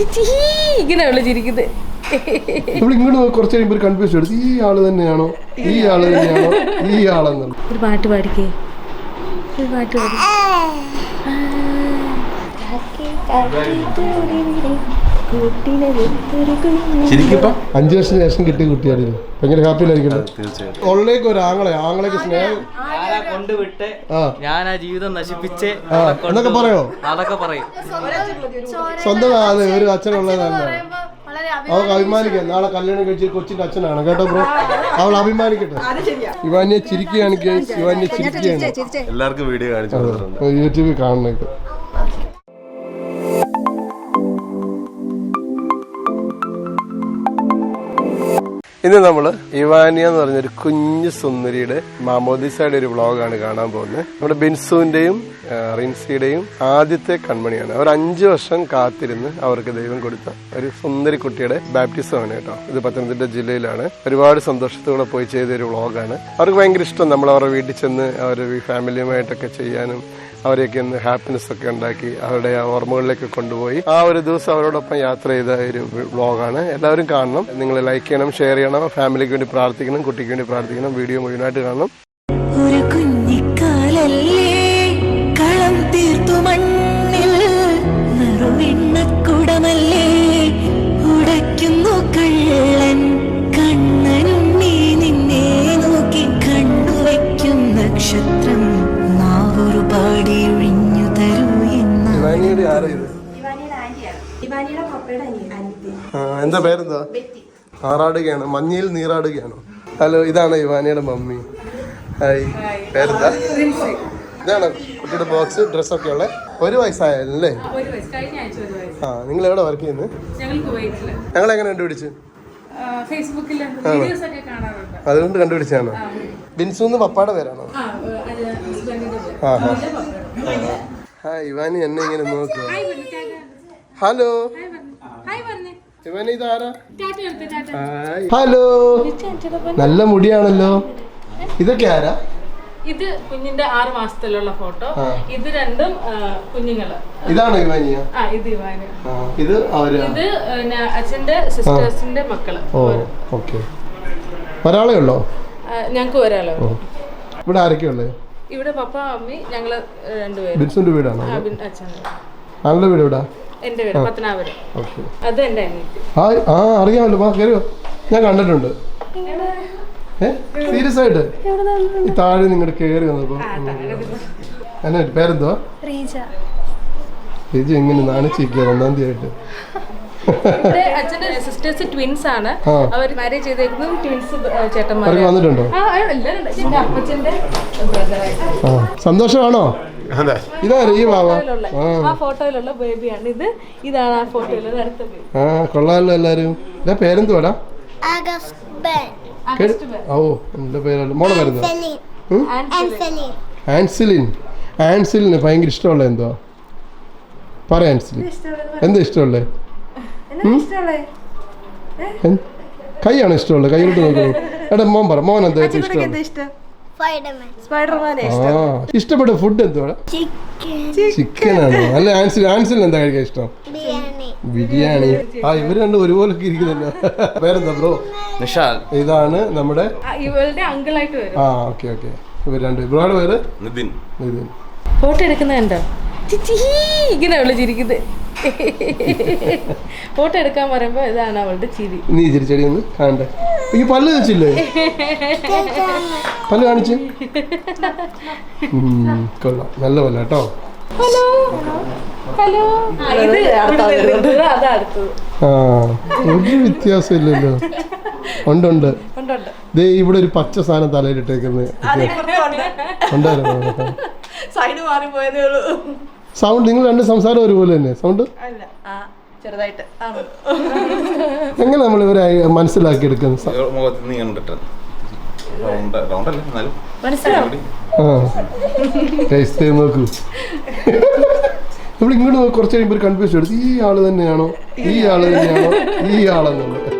ചിച്ചി ഇങ്ങനെ വിളിച്ചിരിക്കുന്നത് നമ്മൾ ഇങ്ങോട്ട് കുറച്ച് കഴിയുമ്പോൾ ഒരു കൺഫ്യൂഷൻ എടുത്ത് ഈ ആൾ തന്നെയാണോ? ഈ ആൾ തന്നെയാണോ? ഈ ഒരു പാട്ട് പാടിക്കേ. ഒരു പാട്ട് പാടി. അഞ്ചു വർഷത്തിന് ശേഷം കിട്ടിയ കുട്ടിയായിരുന്നു ഭയങ്കര ഹാപ്പിയിലായിരിക്കും ഉള്ളേക്ക് ഒരു ആങ്ങളെ ആങ്ങളേക്ക് സ്നേഹം. കൊണ്ടുവിട്ട് ഞാൻ ആ ജീവിതം നശിപ്പിച്ച് എന്നൊക്കെ പറയോ? അതൊക്കെ പറയും. സ്വന്തം അതെ ഒരു അച്ഛനുള്ളതാണ് അവൾക്ക് അഭിമാനിക്കാം. നാളെ കല്യാണം കഴിച്ച് കൊച്ചിന്റെ അച്ഛനാണ്. കേട്ടോ ബ്രോ? അവൾ അഭിമാനിക്കട്ടെ. ഇവാനെ ചിരിക്കുകയാണ് ഇവാനെ ചിരിക്കുകയാണ്. എല്ലാവർക്കും വീഡിയോ കാണിച്ചു യൂട്യൂബിൽ കാണണം ഇന്ന് നമ്മൾ ഇവാനിയ എന്ന് പറഞ്ഞൊരു കുഞ്ഞു സുന്ദരിയുടെ മാമോദിസയുടെ ഒരു വ്ളോഗാണ് കാണാൻ പോകുന്നത്. നമ്മുടെ ബിൻസുവിന്റെയും റിൻസിയുടെയും ആദ്യത്തെ കൺമണിയാണ്. അവർ അഞ്ചു വർഷം കാത്തിരുന്ന് അവർക്ക് ദൈവം കൊടുത്ത ഒരു സുന്ദരി കുട്ടിയുടെ ബാപ്റ്റിസമാണ് കേട്ടോ. ഇത് പത്തനംതിട്ട ജില്ലയിലാണ്. ഒരുപാട് സന്തോഷത്തോടെ പോയി ചെയ്ത ഒരു വ്ളോഗാണ്. അവർക്ക് ഭയങ്കര ഇഷ്ടം നമ്മൾ അവരുടെ വീട്ടിൽ ചെന്ന് അവർ ഫാമിലിയുമായിട്ടൊക്കെ ചെയ്യാനും അവരെയൊക്കെ ഒന്ന് ഹാപ്പിനെസ് ഒക്കെ ഉണ്ടാക്കി അവരുടെ ഓർമ്മകളിലേക്ക് കൊണ്ടുപോയി ആ ഒരു ദിവസം അവരോടൊപ്പം യാത്ര ചെയ്ത ഒരു വ്ളോഗാണ്. എല്ലാവരും കാണണം. നിങ്ങൾ ലൈക്ക് ചെയ്യണം ഷെയർ ചെയ്യണം. ഫാമിലിക്ക് വേണ്ടി പ്രാർത്ഥിക്കണം കുട്ടിക്ക് വേണ്ടി പ്രാർത്ഥിക്കണം വീഡിയോ മുഴുവനായിട്ട് കാണണം. ഒരു കുഞ്ഞിക്കാലല്ലേ കളം തീർത്തു മണ്ണിൽ. നറുവിണ്ണക്കുടമല്ലേ ഉടയ്ക്കുന്നു കള്ളൻ. കണ്ണനും നീ നിന്നെ നോക്കി കണ്ണുവയ്ക്കും നക്ഷത്രം. നാവൊരു പാടി ഒഴിഞ്ഞു തരൂ എന്ന ഇവാനിയുടെ ആരാ ഇത്? ആ, എന്താ പേരെന്താ? ആറാടുകയാണ് മഞ്ഞയിൽ നീറാടുകയാണ്. ഹലോ ഇതാണ് ഇവാനിയുടെ മമ്മി. ഹായ്. പേരെന്താ? ഇതാണ് കുട്ടിയുടെ ബോക്സ് ഡ്രസ്സൊക്കെ ഉള്ള ഒരു വയസ്സായാലും അല്ലേ? ആ നിങ്ങൾ എവിടെ വർക്ക് ചെയ്യുന്നത് ഞങ്ങൾ എങ്ങനെ കണ്ടുപിടിച്ചു? അതുകൊണ്ട് കണ്ടുപിടിച്ചാണോ ബിൻസു എന്ന് പപ്പാടെ പേരാണോ? ആ ഹാ ഹായ് ഇവാനി എന്നെ ഇങ്ങനെ നോക്കുക ഹലോ. ഇതാരാ ഹലോ. നല്ല മുടിയാണല്ലോ. ഇതൊക്കെ ആരാ? ഇത് കുഞ്ഞിന്റെ ആറ് മാസത്തിലുള്ള ഫോട്ടോ. ഇത് രണ്ടും കുഞ്ഞുങ്ങൾ. ഇതാണ് ഇവാനിയ? ആ ഇത് ഇവാന് ഇത് അവരാ? ഇത് അച്ഛന്റെ സിസ്റ്റേഴ്സിന്റെ മക്കൾ. ഓക്കെ. ഒരാളേ ഉള്ളോ? ഞങ്ങക്ക് ഒരാളെ ഇവിടെ ആരൊക്കെയുള്ളേ ഇവിടെ പപ്പ അമ്മി ഞങ്ങൾ രണ്ടുപേരും. വീടാണോ? അച്ഛൻ ആളുടെ വീട് എവിടാ? എന്റെ വീട് പത്തനാപുരം ഓക്കെ. അത് എന്റെ ആ ആ അറിയാമല്ലോ. വാ കയറിയോ ഞാൻ കണ്ടിട്ടുണ്ട്. സീരിയസ് ആയിട്ട്? ഈ താഴെ നിങ്ങളുടെ കയറി വന്നപ്പോ. എന്നാ റീജ. റീജ എങ്ങനെ നാണിച്ചിരിക്കുക ഒന്നാം തീയതി ആയിട്ട്. അച്ഛന്റെ സിസ്റ്റേഴ്സ് ട്വിൻസ് ആണ്. അവർ മാരേജ് ചെയ്തേക്കുന്നതും ട്വിൻസ് വന്നിട്ടുണ്ടോ? സന്തോഷമാണോ? അതെ. ഇതാര് ഈ ബാബ ആ. ഫോട്ടോയിലുള്ള ബേബിയാണ്. ഇത് ഇതാണ് ആ ഫോട്ടോയിലുള്ള അടുത്ത ബേബി. ആ കൊള്ളാമല്ലോ എല്ലാരും. ഇതാ പേരെന്തുവാടാ? ഓ എന്റെ പേരല്ല മോളെ പേരെന്താ? ആൻസിലിൻ. ആൻസിലിന് ഭയങ്കര ഇഷ്ടമുള്ള എന്തോ പറ ആൻസിലിൻ. എന്താ ഇഷ്ടമുള്ളേ? എന്ത്? കൈയാണോ ഇഷ്ടമുള്ളത് കൊണ്ട് നോക്കുന്നു എടാ മോൻ പറ. മോൻ എന്താ ഇഷ്ടം? ഇഷ്ടപ്പെട്ട ഫുഡ് എന്തുവാ ചിക്കൻ ആണോ. അല്ല ആൻസിൽ ആൻസിൽ എന്താ കഴിക്കാൻ ഇഷ്ടം? ബിരിയാണി. ആ ഇവർ രണ്ടും ഒരുപോലെ ഇരിക്കുന്നല്ലോ പേരെന്താ ബ്രോ നിഷാൽ ഇതാണ് നമ്മുടെ ആ, ഇവളുടെ അങ്കിളായിട്ട് വരും. ആ ഓക്കെ ഓക്കെ ഇവർ രണ്ട് ബ്രോയുടെ പേര്? നിതിൻ. നിതിൻ. ഫോട്ടോ എടുക്കുന്ന കണ്ടോ? ഇങ്ങനെ വിളിച്ചിരിക്കുന്നത് ഫോട്ടോ എടുക്കാൻ പറയുമ്പോ ഇതാണ് അവളുടെ ചിരി. നീ ചിരിച്ചടി ഒന്ന് കാണണ്ടേ ഈ പല്ല് വെച്ചില്ലേ പല്ല് കാണിച്ച്. കൊള്ളാം. നല്ല പല്ല കേട്ടോ. ഹലോ. ഹലോ. ആ ഒരു വ്യത്യാസം ഇല്ലല്ലോ ഉണ്ട് ഉണ്ട്. ഉണ്ട് ഉണ്ട്. ദേ ഇവിടെ ഒരു പച്ച സാധനം തലയിലിട്ടേക്കുന്നത് ഉണ്ടായിരുന്നു സൈഡ് മാറി പോയതേ ഉള്ളൂ. സൗണ്ട് നിങ്ങൾ രണ്ട് സംസാരം ഒരുപോലെ തന്നെ. സൗണ്ട് അല്ല. ആ ചെറുതായിട്ട്. എങ്ങനെ നമ്മൾ ഇവരെ മനസ്സിലാക്കി എടുക്കുന്നു സ- മുഖത്ത് റൗണ്ട് റൗണ്ട് അല്ല? എന്നാലും. മനസ്സിലാവും ആ. നോക്കൂ. നമ്മൾ ഇങ്ങോട്ട് കുറച്ച് കഴിയുമ്പോൾ ഒരു കൺഫ്യൂഷൻ എടുത്തു ഈ ആൾ തന്നെയാണോ? ഈ ആൾ തന്നെയാണോ? ഈ ആളെന്നുള്ളത്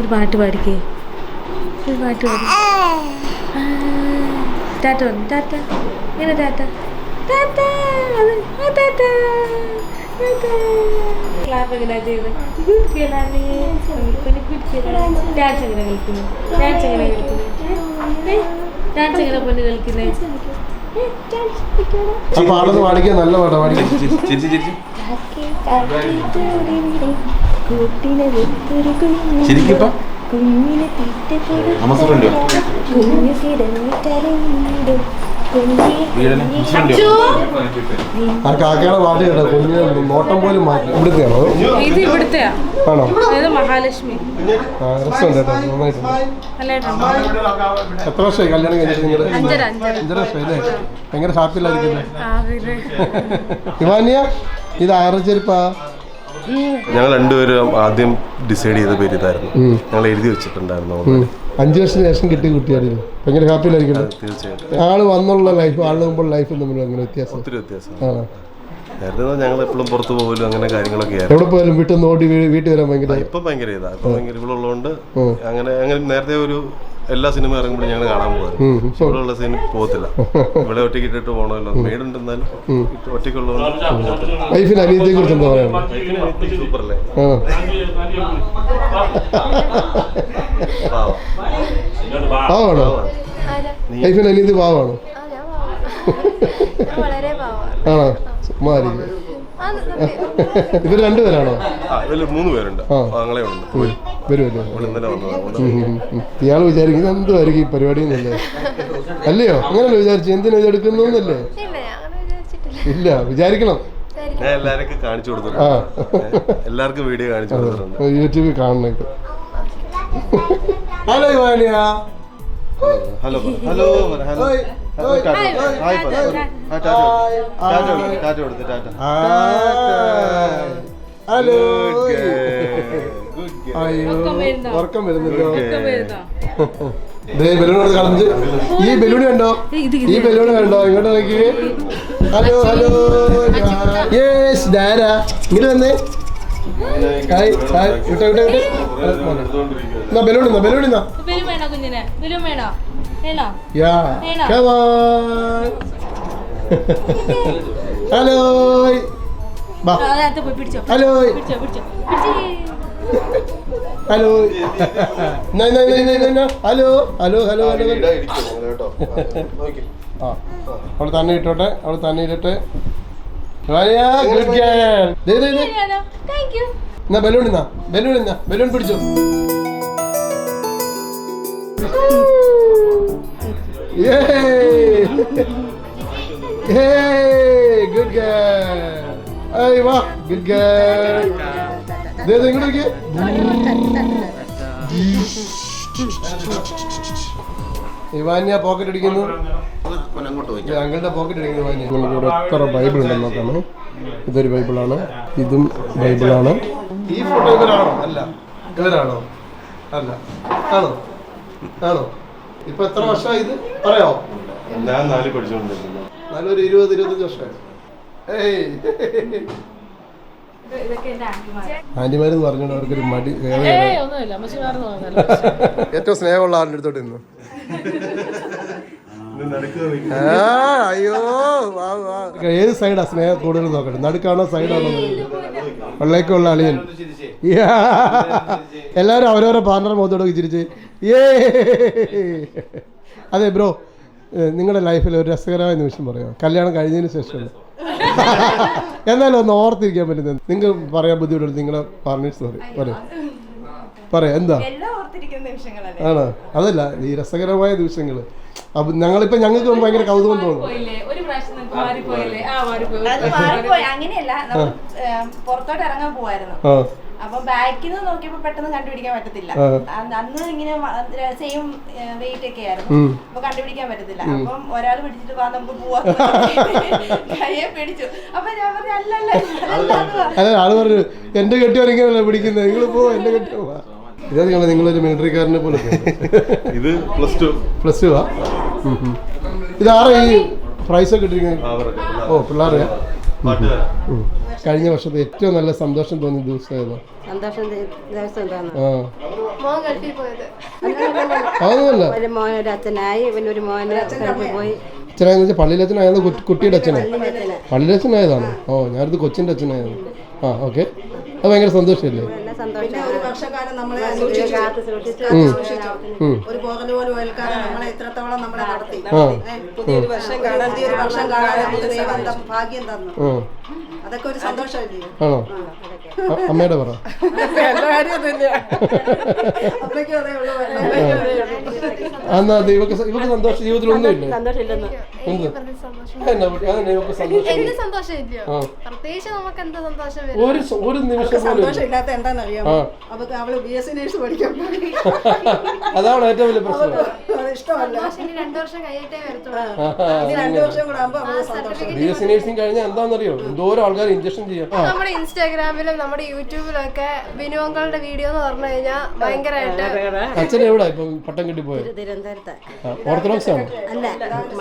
ഒരു പാട്ട് പാടിക്കേ. ഒരു പാട്ട് പാടി. ടാറ്റ വന്നു. ടാറ്റ. ഇങ്ങനെ ടാറ്റ? ടാറ്റ. ടാറ്റ. ക്ലാപ്പ് എങ്ങനെയാ ചെയ്ത്? ഡാൻസ് എങ്ങനെ കളിക്കുന്നു? ഡാൻസ് എങ്ങനെ കളിക്കുന്നു? ഡാൻസ് എങ്ങനെ പൊന്ന് കളിക്കുന്നത് ആ പാടുന്നത് പാടിക്കാൻ നല്ല പാട്ടാ പാടിക്കാൻ ആ കാക്കയുടെ പാട്ട് കേട്ടോ കുഞ്ഞ് നോട്ടം പോലും മാറ്റി ഇവിടുത്തെയാണോ ഇത് ഇവിടുത്തെയാ. ആണോ? മഹാലക്ഷ്മി. ആ രസമുണ്ട് കേട്ടോ? നന്നായിട്ടുണ്ട്. നല്ലതായിട്ടുണ്ട് എത്ര വർഷമായി കല്യാണം കഴിഞ്ഞിട്ട് നിങ്ങൾ അഞ്ചര വർഷം അല്ലേ? ഭയങ്കര പിന്നെ ഇവാനിയ ഇത് ആറ് ചെരുപ്പാ? ഞങ്ങൾ രണ്ടുപേരും ആദ്യം ഡിസൈഡ് ചെയ്ത പേര് ഇതായിരുന്നു. ഞങ്ങൾ എഴുതി വെച്ചിട്ടുണ്ടായിരുന്നു അഞ്ചു വർഷത്തിന് ശേഷം കിട്ടിയ കുട്ടിയായിരുന്നു ഭയങ്കര ഹാപ്പിയിലായിരിക്കുന്നത് തീർച്ചയായിട്ടും. ആൾ വന്നുള്ള ലൈഫ് ആൾ മുമ്പുള്ള ലൈഫ് തമ്മിൽ അങ്ങനെ വ്യത്യാസം. ഒത്തിരി വ്യത്യാസം. ഞങ്ങൾ എപ്പോഴും പുറത്തു പോകലും അങ്ങനെ കാര്യങ്ങളൊക്കെ എവിടെ പോയാലും വീട്ടിൽ നിന്ന് ഓടി വീട്ടിൽ വരാൻ ഭയങ്കര ഇപ്പൊ ഭയങ്കര ഇതാ. ഇപ്പൊ ഭയങ്കര ഇവിടെ ഉള്ളതുകൊണ്ട് അങ്ങനെ അങ്ങനെ നേരത്തെ ഒരു എല്ലാ സിനിമ ഇറങ്ങുമ്പോഴും ഞങ്ങൾ കാണാൻ. ഇപ്പൊ ഇവിടെ ഉള്ള സീൻ പോകത്തില്ല. ഇവിടെ ഒറ്റയ്ക്ക് ഇട്ടിട്ട് പോകണമല്ലോ മേടുണ്ടെന്നാലും ഒറ്റയ്ക്കുള്ളതുകൊണ്ട് വൈഫിന് അനിയത്തെ കുറിച്ച് എന്താ സൂപ്പർ അല്ലേ. പാവാണോ? വൈഫിന് അനിയത്തി ആണോ? ഇവർ രണ്ടുപേരാണോ? മൂന്ന് പേരുണ്ട്. ആങ്ങളെ ഉണ്ട്. വരുമല്ലോ. ഇയാൾ വിചാരിക്കും ഇത് എന്തുമായിരിക്കും ഈ പരിപാടി എന്നല്ലേ അല്ലയോ? അങ്ങനല്ലേ വിചാരിച്ചു? എന്തിനാ ഇത് എടുക്കുന്നു എന്നല്ലേ? ഇല്ല അങ്ങനെ വിചാരിച്ചിട്ടില്ല. ഇല്ല വിചാരിക്കണം. ഞാൻ എല്ലാവർക്കും കാണിച്ചു കൊടുത്തിട്ടുണ്ട്. എല്ലാവർക്കും വീഡിയോ കാണിച്ചു കൊടുത്തിട്ടുണ്ട്. യൂട്യൂബിൽ കാണണേക്ക്. Hello Ivaniya hello hello hello hello. Hello അയ്യോ ഉറക്കം വരുന്നല്ലോ. ബലൂൺ കളഞ്ഞ്. ഈ ബലൂൺ കണ്ടോ? ഈ ബലൂൺ കണ്ടോ? ഇങ്ങോട്ട് നോക്കി. ഹലോ ഹലോ യേസ് ഡാരാ ഇങ്ങോട്ട് വന്നേ. Hi hi. വിട്ടോ വിട്ടോ വിട്ടോ. എന്നാ ബലൂൺ എന്നാ ബലൂൺ എന്നാ ബലൂൺ വേണോ കുഞ്ഞിന്? ബലൂൺ വേണോ? വേണോ? യാ വേണോ? ഹലോ. ബാ ആ, അതിനകത്ത് പിടിച്ചോ. ഹലോ. പിടിച്ചേ. ഹലോ എന്നാ എന്നാ എന്നാ എന്നാ എന്നാ ഹലോ ഹലോ ഹലോ ഹലോ കേട്ടോ. ആ അവൾ തന്നെ ഇട്ടോട്ടെ അവൾ തന്നെ ഇടട്ടെ. ഗുഡ്. എന്നാ ബലൂൺ ഇന്നാ ബലൂൺ ഇന്നാ ബലൂൺ പിടിച്ചോ. ഗുഡ് ഗേൾ വാ ഗുഡ് ഗേൾ ഇങ്ങോട്ട് ഇവാന്യ പോക്കറ്റ് അടിക്കുന്നു അങ്കിളുടെ പോക്കറ്റ് അടിക്കുന്നു ഇവാന്യ. നമുക്കിവിടെ എത്ര ബൈബിൾ ഉണ്ടെന്ന് നോക്കാമേ. ഇതൊരു ബൈബിളാണ്. ഇതും ബൈബിളാണ്. ഈ ഫോട്ടോ ഇവരാണോ? അല്ല. ഇവരാണോ? അല്ല. ആണോ? ആണോ? ഇപ്പൊ എത്ര വർഷമായി ഇത്? പറയോ? ഞാൻ നാല് പഠിച്ചുകൊണ്ടിരിക്കുന്നു. നല്ലൊരു ഇരുപത് ഇരുപത്തഞ്ച് വർഷമായി. ഏയ്. ആന്റിമാരെന്ന് പറഞ്ഞോണ്ട് അവർക്കൊരു മടി ഏറ്റവും സ്നേഹമുള്ള ആളുടെ അടുത്തോട്ട് ഇന്നു ആ, അയ്യോ വാ, വാ. ഏത് സൈഡാ സ്നേഹം കൂടുതൽ നോക്കട്ടെ നടുക്കാണോ സൈഡാണോ വെള്ളേക്കുള്ള അളിയൻ. എല്ലാവരും അവരവരെ പാർട്ണർ മുഖത്തോട് ചിരിച്ച് ഏ അതെ ബ്രോ നിങ്ങളുടെ ലൈഫിൽ ഒരു രസകരമായ നിമിഷം പറയാം. കല്യാണം കഴിഞ്ഞതിന് ശേഷമുള്ള എന്നാലും ഒന്ന് ഓർത്തിരിക്കാൻ പറ്റുന്നത്. നിങ്ങൾ പറയാൻ ബുദ്ധിമുട്ടുണ്ട്. നിങ്ങളെ പാർട്ട്നേഴ്സ് പറയും. പറയും പറയാം എന്താ? ആണ് ഓർത്തിരിക്കുന്ന നിമിഷങ്ങളല്ലേ? അതല്ല ഈ രസകരമായ ദിവസങ്ങൾ അപ്പൊ ഞങ്ങളിപ്പോ ഞങ്ങൾക്ക് ഭയങ്കര കൗതുകം തോന്നുന്നു പോയില്ലേ ഒരു പ്രാവശ്യം നിങ്ങൾക്ക് മാറിപ്പോയില്ലേ? ആ മാറിപ്പോയി. അത് മാറിപ്പോയി. അങ്ങനെയല്ല. നമ്മൾ പുറത്തോട്ട് ഇറങ്ങാൻ പോവായിരുന്നു. ആ. അപ്പൊ ബാക്കിൽ നിന്ന് നോക്കിയപ്പോ പെട്ടെന്ന് കണ്ടുപിടിക്കാൻ പറ്റത്തില്ല. അന്ന് ഇങ്ങനെ സെയിം വെയിറ്റ് ഒക്കെ ആയിരുന്നു. അപ്പൊ കണ്ടുപിടിക്കാൻ പറ്റത്തില്ല. അപ്പം ഒരാൾ പിടിച്ചിട്ട് വാ നമുക്ക് പോവാ. കയ്യെ പിടിച്ചു. അപ്പൊ ഞാൻ പറഞ്ഞു അല്ലല്ല ആൾ പറഞ്ഞു എന്റെ കെട്ടിയോനിങ്ങനല്ല പിടിക്കുന്നത് നിങ്ങൾ പോ എന്റെ കെട്ടിയോ ഇതാ നിങ്ങൾ നിങ്ങളൊരു മിലിറ്ററിക്കാരനെ പോലെ ഇത് പ്ലസ് ടു പ്ലസ് ടു ആ? ഉം, ഉം. ഇത് ആരാ ഈ പ്രൈസ് ഒക്കെ ഇട്ടിരിക്കുന്നത് ഓ പിള്ളേരെ. പാട്ടുകാരാ ഉം. കഴിഞ്ഞ വർഷത്തെ ഏറ്റവും നല്ല സന്തോഷം തോന്നിയ ദിവസം ഏതാ? സന്തോഷം ഒരു അച്ഛനായി പിന്നെ ഒരു മോന് ഗൾഫിൽ പോയി. അച്ഛനായെന്ന് വെച്ചാൽ പള്ളിയിലച്ഛനായത് കുട്ടിയുടെ അച്ഛനാ. പള്ളിയിലച്ഛനായതാണോ ഓ ഞാനത് കൊച്ചിന്റെ അച്ഛനായത്. ആ ഓക്കെ. അത് ഭയങ്കര സന്തോഷമല്ലേ സന്തോഷം. ഒരു വർഷക്കാലം നമ്മളെ ഒരു പോകൽ പോലും ഏൽക്കാതെ നമ്മളെ ഇത്രത്തോളം നമ്മളെ നടത്തി. പുതിയൊരു വർഷം കാണാൻ പുതിയൊരു വർഷം കാണാൻ നമുക്ക് ദൈവം ഭാഗ്യം തന്നു. അതൊക്കെ ഒരു സന്തോഷമല്ലേ? അമ്മയുടെ പറ. എന്നാ ഇവക്ക് ഇവക്ക് സന്തോഷം ജീവിതത്തിൽ ഒന്നുമില്ല ഒരു നിമിഷം പോലും അവൾ ബി എസ് സി നേഴ്സ് പഠിക്കാൻ പോയി. അതാണ് ഏറ്റവും വലിയ പ്രശ്നം. അത് ഇഷ്ടമല്ല. രണ്ടു വർഷം കഴിയട്ടേ വരത്തുള്ളൂ. ഇനി രണ്ടു വർഷം കൂടെ ആകുമ്പോ അവൾ സന്തോഷം. ബി എസ് സി നേഴ്സിംഗ് കഴിഞ്ഞാൽ എന്താണെന്നറിയോ? എന്തോരം ആൾക്കാർ ഇഞ്ചക്ഷൻ ചെയ്യാം. നമ്മുടെ ഇൻസ്റ്റാഗ്രാമിലും നമ്മുടെ യൂട്യൂബിലും ഒക്കെ വിനോദങ്ങളുടെ വീഡിയോ എന്ന് പറഞ്ഞു കഴിഞ്ഞാൽ ഭയങ്കരമായിട്ട് അച്ഛൻ എവിടെ ഇപ്പം പട്ടം കിട്ടി പോയത് തിരുവനന്തപുരത്ത്. ഓർത്തഡോക്സ് ആണ്? അല്ല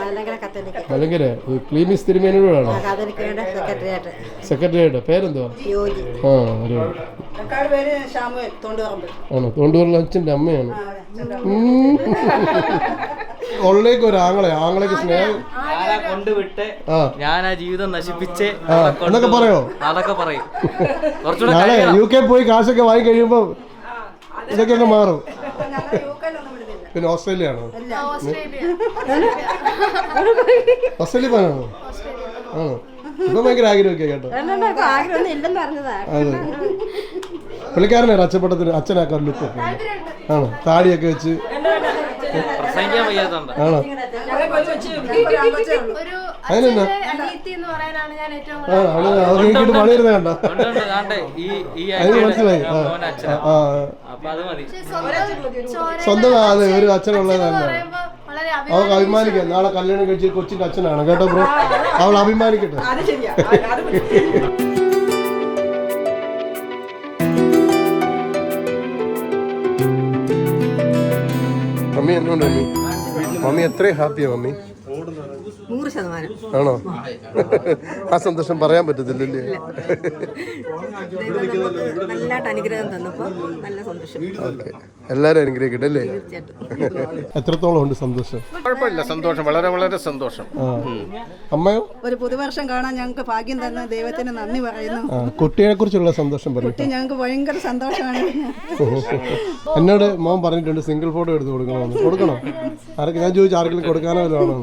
മലങ്കര കത്തോലിക്ക. അല്ലെങ്കിൽ ക്ലീമിസ് തിരുമേനോടാണോ സെക്രട്ടറിയായിട്ട് സെക്രട്ടറിയായിട്ട് പേരെന്തുവാ? ആ തൊണ്ടുപറമ്പ്. ആണോ? തോണ്ടുപുള്ള അച്ഛന്റെ അമ്മയാണ് ഉള്ളേക്ക് ഒരു ആങ്ങളെ ആങ്ങളേക്ക് സ്നേഹം. കൊണ്ടുവിട്ട് ഞാൻ ആ ജീവിതം നശിപ്പിച്ച് എന്നൊക്കെ പറയോ? അതൊക്കെ പറയും. കുറച്ചുകൂടെ നാളെ യു കെ പോയി കാശൊക്കെ വാങ്ങി കഴിയുമ്പോ ഇതൊക്കെ അങ്ങ് മാറും. പിന്നെ ഓസ്ട്രേലിയ. ആണോ ഓസ്ട്രേലിയ ഓസ്ട്രേലിയ. പോകാനാണോ ആണോ? ഇപ്പൊ ഭയങ്കര ആഗ്രഹമൊക്കെ കേട്ടോ. ആഗ്രഹമൊന്നും ഇല്ലെന്ന് പറഞ്ഞതാ. അതെ. പുള്ളിക്കാരനാണ് അച്ചപ്പട്ടത്തിന് അച്ഛനാക്കാൻ ലുക്ക് ആണോ? താടിയൊക്കെ വെച്ച്. ആണോ? ഒരു അതിനെന്നാ? പണിയിരുന്ന കണ്ട? മനസ്സിലായി. സ്വന്തം അതെ ഒരു അവൾക്ക് അഭിമാനിക്കാം. നാളെ കല്യാണം കഴിച്ച് കൊച്ചിന്റെ അച്ഛനാണ്. കേട്ടോ ബ്രോ? അവൾ അഭിമാനിക്കട്ടെ. അത് ശരിയാ. അത് മമ്മി എന്തുകൊണ്ട് മമ്മി? മമ്മി എത്രയും ഹാപ്പിയാ മമ്മി? നൂറ് ശതമാനം. ആണോ? ആ സന്തോഷം പറയാൻ പറ്റത്തില്ലല്ലേ? നല്ലതായിട്ട് അനുഗ്രഹം തന്നപ്പോൾ നല്ല സന്തോഷം. എല്ലാവരും എല്ലാരും അനുഗ്രഹിക്കട്ടെ അല്ലേ? എത്രത്തോളം ഉണ്ട് സന്തോഷം? കുഴപ്പമില്ല സന്തോഷം. വളരെ വളരെ സന്തോഷം. അമ്മയോ? ഒരു പുതുവർഷം കാണാൻ ഞങ്ങൾക്ക് ഭാഗ്യം തന്ന ദൈവത്തിന് നന്ദി പറയുന്നു. കുട്ടിയെ കുറിച്ചുള്ള സന്തോഷം പറയും. കുട്ടി ഞങ്ങൾക്ക് ഭയങ്കര സന്തോഷമാണ്. എന്നോട് മോൻ പറഞ്ഞിട്ടുണ്ട് സിംഗിൾ ഫോട്ടോ എടുത്ത് കൊടുക്കണമെന്ന്. കൊടുക്കണോ? ആർക്ക് ഞാൻ ചോദിച്ചു ആർക്കെങ്കിലും കൊടുക്കാനോ വല്ലതാണോ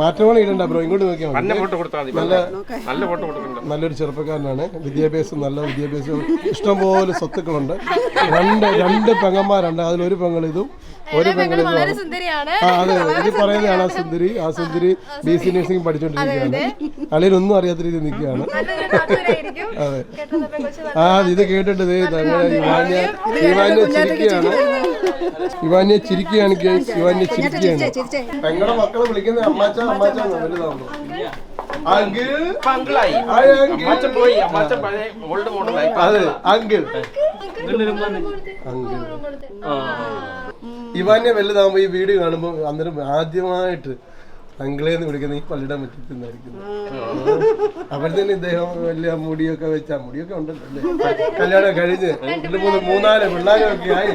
മാറ്റമോണി ഇടണ്ട ബ്രോ. ഇങ്ങോട്ട് നോക്കിയാൽ നല്ല ഫോട്ടോ കൊടുത്താൽ മതി. നല്ല നല്ല ഫോട്ടോ നല്ലൊരു ചെറുപ്പക്കാരനാണ്. വിദ്യാഭ്യാസം നല്ല വിദ്യാഭ്യാസം. ഇഷ്ടംപോലെ സ്വത്തുക്കളുണ്ട്. രണ്ട് രണ്ട് പെങ്ങന്മാരുണ്ട്. അതിലൊരു പെങ്ങൾ ഇതും. ഒരു പെങ്ങൾ വളരെ സുന്ദരിയാണ്. ആ അതെ ഇത് പറയുന്നതാണ് ആ സുന്ദരി ആ സുന്ദരി. ബി സി നഴ്സിംഗ് പഠിച്ചുകൊണ്ടിരിക്കുകയാണ് അളിയനൊന്നും അറിയാത്ത രീതിയിൽ നിൽക്കുകയാണ്. അതെ ആ ഇത് കേട്ടിട്ട് ദേ തങ്ങളെ ഇവാന്യ ഇവാന്യ ചിരിക്കുകയാണ്. ഇവാന്യ ചിരിക്കുകയാണ് guys. ഇവാന്യ ചിരിക്കുകയാണ്. പെങ്ങളുടെ മക്കളെ വിളിക്കുന്ന അമ്മാച്ച അമ്മാച്ച വലുതാവുന്നു. അങ്കിൾ. അങ്കിൾ. അമ്മാച്ചൻ പോയി. അമ്മാച്ച പഴയ ഓൾഡ് മോഡലായി അതെ അങ്കിൾ. അങ്കിൾ ഇവാന്യ വലുതാവുമ്പോ ഈ വീഡിയോ കാണുമ്പോ അന്നേരം ആദ്യമായിട്ട് അങ്കിളേന്ന് വിളിക്കുന്ന ഈ പള്ളിയുടെ അവിടെ തന്നെ ഇദ്ദേഹം വലിയ മുടിയൊക്കെ വെച്ച മുടിയൊക്കെ ഉണ്ടല്ലോ കല്യാണം കഴിഞ്ഞ് രണ്ട് മൂന്ന് മൂന്നാൽ പിള്ളേരൊക്കെ ആയി.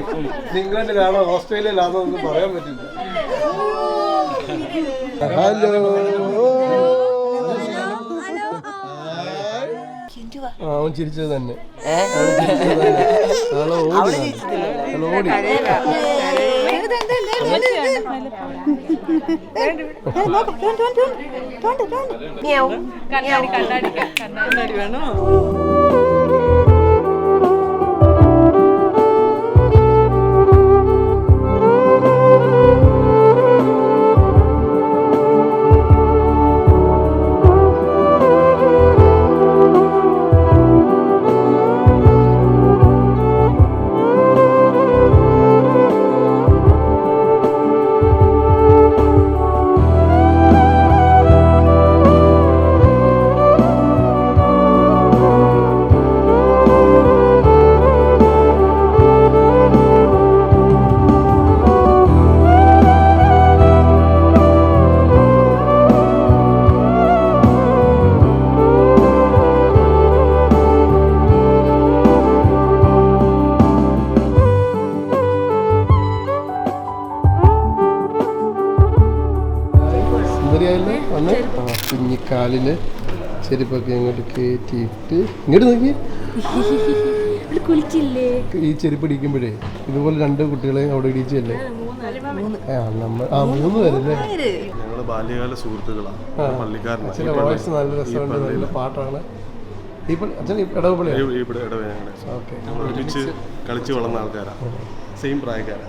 ഇംഗ്ലണ്ടിലാണോ ഓസ്ട്രേലിയയിലാണോ എന്ന് പറയാൻ പറ്റില്ല. ഹലോ ആ അവൻ ചിരിച്ചത് തന്നെ ഓടി ആൾ ഓടി കണ്ണാടി കണ്ണാടി കണ്ണാടി വേണോ ആ കാലിൽ ചെരുപ്പൊക്കെ അങ്ങോട്ട് കയറ്റിയിട്ട് ഇങ്ങോട്ട് നോക്കി ഈ ചെരുപ്പ് ഇടിക്കുമ്പോഴേ ഇതുപോലെ രണ്ട് കുട്ടികളെ അവിടെ ഇടിച്ചല്ലേ? നമ്മൾ ആ മൂന്ന് പേരല്ലേ ബാല്യകാല സുഹൃത്തുക്കളാണ് പള്ളിക്കാരൻ വോയിസ് നല്ല രസമുണ്ട്. നല്ല പാട്ടാണ്. ഈ ഈ- കളിച്ച് വളർന്ന സെയിം പ്രായക്കാരാ.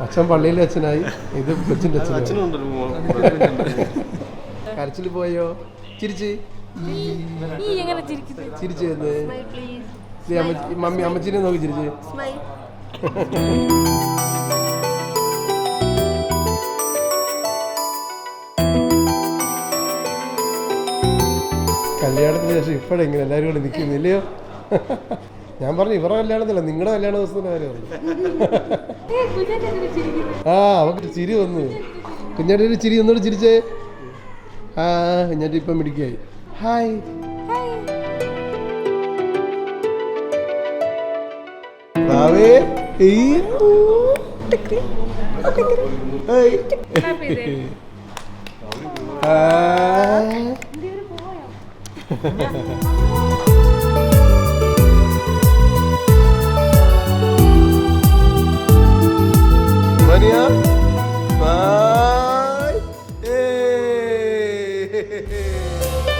അച്ഛൻ പള്ളിയിലെ അച്ഛനായി. ഇത് അച്ഛനുണ്ടല്ലോ കരച്ചിൽ പോയോ? ചിരിച്ച്. ചിരിച്ച് മമ്മി അമ്മച്ചിനെ നോക്കി ചിരിച്ച്. കല്യാണത്തിന് ശേഷം ഇപ്പോഴെങ്ങനെ എല്ലാവരും കൂടെ നിൽക്കുന്നില്ലയോ ഞാൻ പറഞ്ഞു ഇവരുടെ കല്യാണത്തില്ല നിങ്ങളുടെ കല്യാണ ദിവസത്തിന്റെ കാര്യം ആ അവർക്ക് ചിരി വന്നു. കുഞ്ഞാടി ഒരു ചിരി ഒന്നുകൂടെ ചിരിച്ചേ. ആ എന്നിട്ട് ഇപ്പം മിടിക്കായി ഹായ്. ആ. മനിയ Ei.